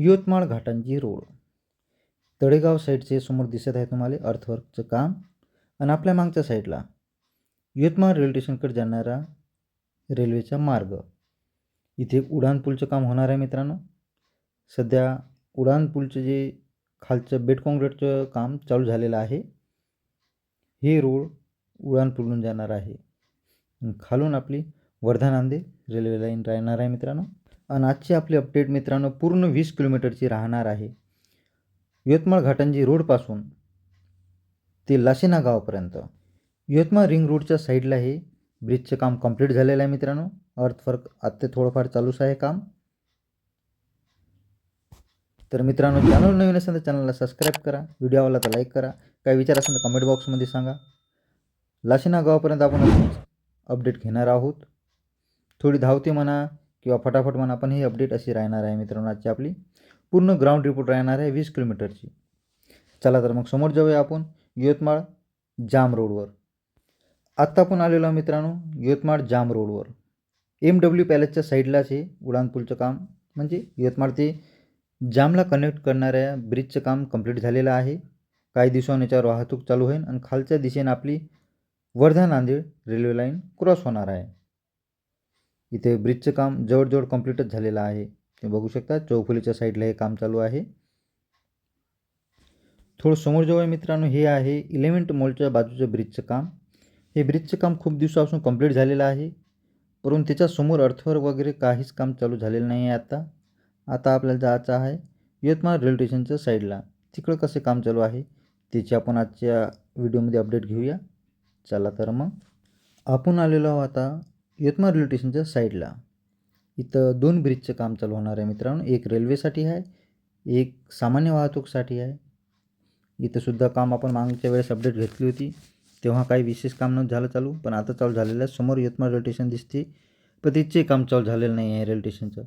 Yavatmal घाटांची road. Talegaon साईडचे समोर दिसत आहे तुम्हाला अर्थवर्कचं काम आणि आपल्या मागच्या साईडला यवतमाळ रेल्वे स्टेशनकडे जाणारा रेल्वेचा मार्ग. इथे उड्डाण पूलचं काम होणार आहे मित्रांनो. सध्या उड्डाण पूलचं जे खालचं बेड काँक्रीटचं काम चालू झालेलं आहे. हे रोड उड्डाण जाणार आहे. खालून आपली वर्धा नांदेड रेल्वे लाईन राहणार आहे मित्रांनो. आणि आजची आपली अपडेट मित्रांनो पूर्ण वीस किलोमीटरची राहणार आहे. यवतमाळ घाटंजी रोडपासून ते लाशिना गावापर्यंत. यवतमाळ रिंग रोडच्या साईडला हे ब्रिजचं काम कंप्लीट झालेलं आहे मित्रांनो. अर्थवर्क आत्ता थोडंफार चालूच आहे काम. तर मित्रांनो चॅनल नवीन असेल तर चॅनलला सबस्क्राईब करा. व्हिडिओ आवडला तर लाईक करा. काही विचार असेल तर कमेंट बॉक्समध्ये सांगा. लाशिना गावापर्यंत आपण अपडेट घेणार आहोत. थोडी धावते म्हणा किंवा फटाफट म्हणा पण ही अपडेट अशी राहणार आहे मित्रांनो आजची आपली. पूर्ण ग्राउंड रिपोर्ट राहणार आहे वीस किलोमीटरची चला तर मग समोर जाऊया आपण यवतमाळ जाम रोडवर आत्ता आपण आलेलो आहे मित्रांनो यवतमाळ जाम रोडवर एम डब्ल्यू पॅलेसच्या साईडलाच हे उडाणपूलचं काम म्हणजे यवतमाळ ते जामला कनेक्ट करणाऱ्या ब्रिजचं काम कंप्लीट झालेलं आहे. काही दिवसांनी याच्यावर वाहतूक चालू होईल आणि खालच्या दिशेने आपली Wardha Nanded railway line cross होणार आहे. इथे ब्रिजचं काम जवळजवळ कंप्लीटच झालेलं आहे. ते बघू शकता चौफुलीच्या साईडला हे काम चालू आहे. थोडं समोर जवळ मित्रांनो हे आहे इलेव्हन्थ मॉलच्या बाजूचं ब्रिजचं काम. हे ब्रिजचं काम खूप दिवसापासून कंप्लीट झालेलं आहे. परंतु त्याच्यासमोर अर्थवर वगैरे काहीच काम चालू झालेलं नाही आहे आता. आता आपल्याला जायचं आहे यवतमाळ रेल्वे स्टेशनच्या साईडला. तिकडं कसे काम चालू आहे त्याची आपण आजच्या व्हिडिओमध्ये अपडेट घेऊया. चला तर मग. आपण आलेलो आहोत आता यवतमाळ रेल्वे स्टेशनच्या साईडला. इथं दोन ब्रिजचं काम चालू होणार आहे मित्रांनो. एक रेल्वेसाठी आहे एक सामान्य वाहतूकसाठी आहे. इथंसुद्धा काम आपण मागच्या वेळेस अपडेट घेतली होती. तेव्हा काही विशेष काम नव्हतं झालं चालू पण आता चालू झालेलं आहे. समोर यवतमाळ रेल्वे स्टेशन दिसते पण तिचे काम चालू झालेलं नाही आहे रेल्वे स्टेशनचं.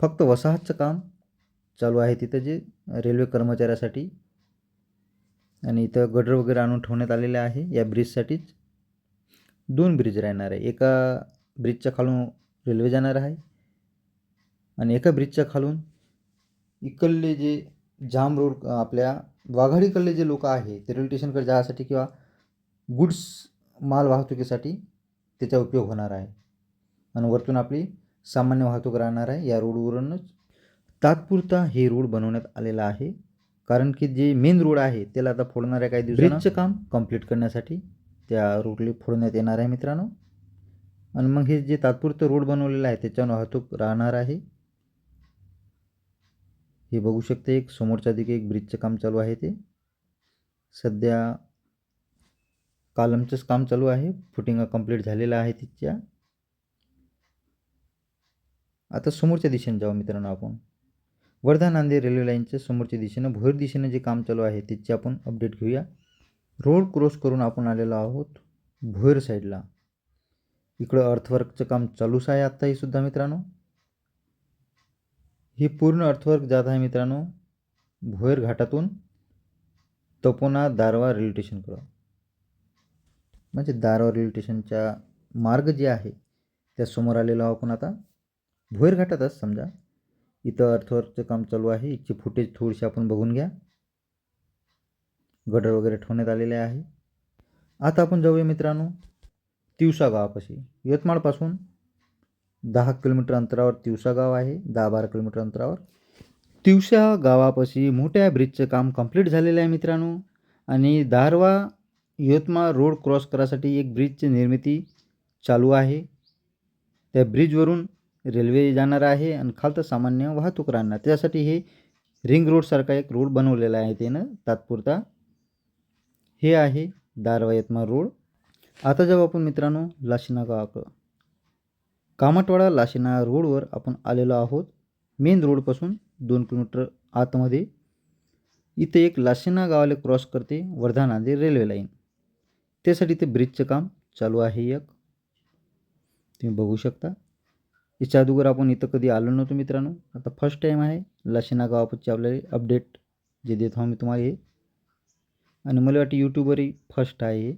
फक्त वसाहतचं काम चालू आहे तिथं जे रेल्वे कर्मचाऱ्यासाठी. आणि इथं गडर वगैरे आणून ठेवण्यात आलेले आहे या ब्रिजसाठीच. दोन ब्रिज राहणार आहे. एका ब्रिजच्या खालून रेल्वे जाणार आहे आणि एका ब्रिजच्या खालून इकडले जे जाम रोड आपल्या वाघाडीकडले जे लोक आहे ते रेल्वे स्टेशनकडे जाण्यासाठी किंवा गुड्स माल वाहतुकीसाठी त्याचा उपयोग होणार आहे. आणि वरतून आपली सामान्य वाहतूक राहणार आहे. या रोडवरूनच तात्पुरता हे रोड बनवण्यात आलेला आहे. कारण की जे मेन रोड आहे त्याला आता फोडणाऱ्या काही दिवसांना ब्रिजचं काम? कंप्लीट करण्यासाठी त्या रोडले फोडण्यात येणार आहे मित्रांनो. आणि मग हे जे तात्पुरतं रोड बनवलेलं आहे त्याच्यावर वाहतूक राहणार आहे. हे बघू शकते एक समोरच्या दिगे एक ब्रिजचं काम चालू आहे ते. सध्या कालमचंच काम चालू आहे. फुटिंग कंप्लीट झालेलं आहे तिच्या आता समोरच्या दिशेने जाऊ मित्रांनो आपण. वर्धा नांदेड रेल्वे लाईनच्या समोरच्या दिशेनं भोर दिशेनं जे काम चालू आहे त्याची आपण अपडेट घेऊया. रोड क्रॉस करून आपण आलेलो आहोत भोर साईडला इकडं अर्थवर्कचं काम चालूच आहे आत्ताही सुद्धा मित्रांनो. ही पूर्ण अर्थवर्क जात आहे मित्रांनो भोयर घाटातून तपोना दारवा रेल्वे स्टेशनकडं म्हणजे दारवा रेल्वे स्टेशनचा मार्ग जे आहे त्या समोर आलेलो आहोत आपण आता. भोयर घाटातच समजा. इथं अर्थवर्कचं काम चालू आहे. इथची फुटेज थोडीशी आपण बघून घ्या. गडर वगैरे ठेवण्यात आलेले आहे. आता आपण जाऊया मित्रांनो तिवसा गावापाशी. यवतमाळपासून दहा किलोमीटर अंतरावर तिवसा गाव आहे दहा बारा किलोमीटर अंतरावर. तिवसा गावापाशी मोठ्या ब्रिजचं काम कंप्लीट झालेलं आहे मित्रांनो. आणि दारवा यवतमाळ रोड क्रॉस करायसाठी एक ब्रिजची निर्मिती चालू आहे. त्या ब्रिजवरून रेल्वे जाणार आहे आणि खालतं सामान्य वाहतूक राहणार. त्यासाठी हे रिंग रोडसारखा एक रोड बनवलेला आहे त्यानं तात्पुरता. हे आहे दारवा रोड आता जेव्हा आपण मित्रांनो लाशिना गावाकडं. कामटवाडा लाशिना रोडवर आपण आलेलो आहोत. मेन रोडपासून दोन किलोमीटर आतमध्ये. इथे एक लाशिना गावाला क्रॉस करते वर्धा नांदेड रेल्वे लाईन. त्यासाठी ते ब्रिजचं काम चालू आहे एक. तुम्ही बघू शकता. याच्या अगोदर आपण इथं कधी आलो नव्हतो मित्रांनो. आता फर्स्ट टाईम आहे लाशिना गावापासची आपल्याला अपडेट जे देत आहो मी तुम्हाला हे. आणि मला वाटतं यूट्यूबवरही फर्स्ट आहे. हे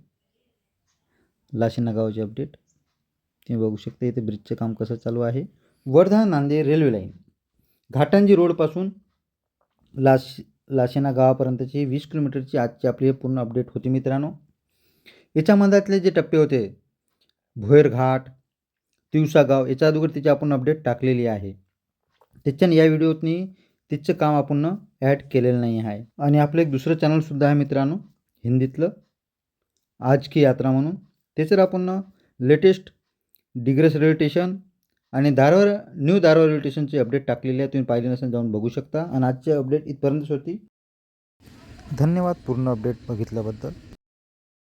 लाशिना अपडेट तुम्ही बघू शकता इथे ब्रिजचं काम कसं चालू आहे. वर्धा नांदेड रेल्वे लाईन घाटंजी रोडपासून लाश लाशेना गावापर्यंतची वीस किलोमीटरची आजची आपली हे पूर्ण अपडेट होती मित्रांनो. याच्यामधातले जे टप्पे होते भोयर घाट तिवसा गाव याच्या अगोदर तिची आपण अपडेट टाकलेली आहे. त्याच्यानं या व्हिडिओतनी तिचं काम आपण ॲड केलेलं नाही आहे. आणि आपलं एक दुसरं चॅनलसुद्धा आहे मित्रांनो हिंदीतलं. आज की यात्रा म्हणून. त्याच्यावर आपण लेटेस्ट डिग्रेस रेल्वे स्टेशन आणि दारवर न्यू दारवर रेल्वे स्टेशनची अपडेट टाकलेली आहे. तुम्ही पाहिली नसेल जाऊन बघू शकता. आणि आजची अपडेट इथपर्यंतच होती. धन्यवाद पूर्ण अपडेट बघितल्याबद्दल.